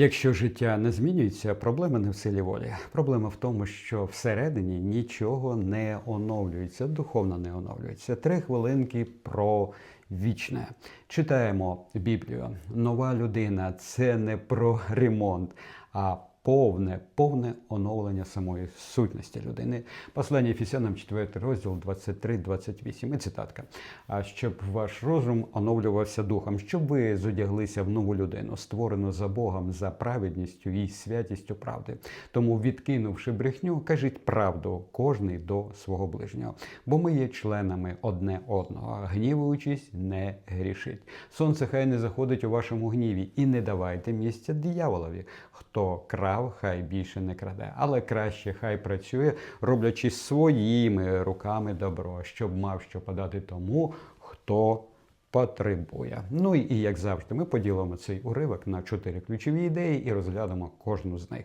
Якщо життя не змінюється, проблема не в силі волі. Проблема в тому, що всередині нічого не оновлюється, духовно не оновлюється. Три хвилинки про вічне. Читаємо Біблію. Нова людина це не про ремонт, а повне, повне оновлення самої сутності людини. Послання Ефесянам 4 розділ 23-28. І цитатка. А щоб ваш розум оновлювався духом, щоб ви зодяглися в нову людину, створену за Богом, за праведністю і святістю правди. Тому, відкинувши брехню, кажіть правду кожний до свого ближнього. Бо ми є членами одне одного. Гнівуючись, не грішить. Сонце хай не заходить у вашому гніві, і не давайте місця дияволові. Хто крав, хай більше не краде, але краще хай працює, роблячи своїми руками добро, щоб мав що подати тому, хто потребує. Ну і як завжди, ми поділимо цей уривок на чотири ключові ідеї і розглянемо кожну з них.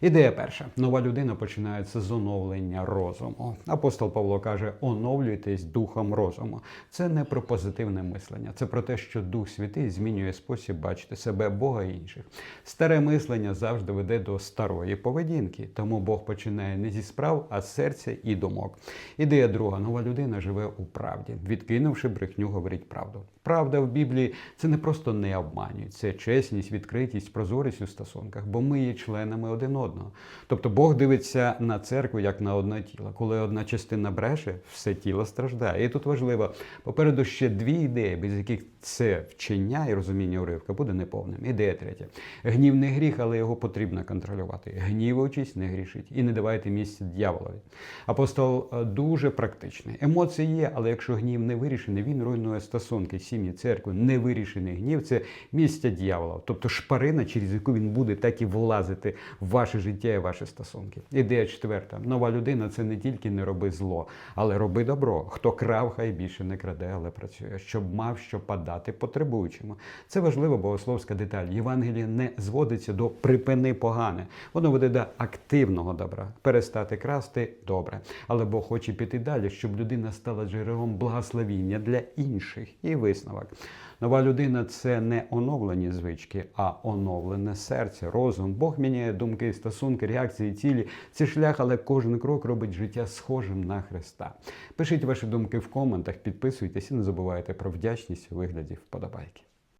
Ідея перша: нова людина починається з оновлення розуму. Апостол Павло каже: оновлюйтесь духом розуму. Це не про позитивне мислення, це про те, що Дух Святий змінює спосіб бачити себе, Бога і інших. Старе мислення завжди веде до старої поведінки, тому Бог починає не зі справ, а з серця і думок. Ідея друга: нова людина живе у правді, відкинувши брехню, говорить правду. Правда в Біблії це не просто не обманюють, це чесність, відкритість, прозорість у стосунках, бо ми є членами один одного. Тобто Бог дивиться на церкву як на одне тіло. Коли одна частина бреше, все тіло страждає. І тут важливо попереду ще дві ідеї, без яких це вчення і розуміння уривка буде неповним. Ідея третя: гнів не гріх, але його потрібно контролювати. Гнівуючись, не грішить і не давайте місця дьяволові. Апостол е, дуже практичний. Емоції є, але якщо гнів не вирішений, він руйнує стосунки, сім'ї, церкви. Невирішений гнів це місця дьявола, тобто шпарина, через яку він буде так і влазити в ваше життя і ваші стосунки. Ідея четверта: нова людина це не тільки не роби зло, але роби добро. Хто крав, хай більше не краде, але працює, щоб мав що подати потребуючому. Це важлива богословська деталь. Євангеліє не зводиться до припини погане, воно веде до активного добра. Перестати красти добре. Але Бог хоче піти далі, щоб людина стала джерелом благословіння для інших. І висновок. Нова людина це не оновлені звички, а оновлене серце, розум. Бог міняє думки, стосунки, реакції, цілі. Це шлях, але кожен крок робить життя схожим на Христа. Пишіть ваші думки в коментах, підписуйтесь і не забувайте про вдячність у вигляді вподобайки.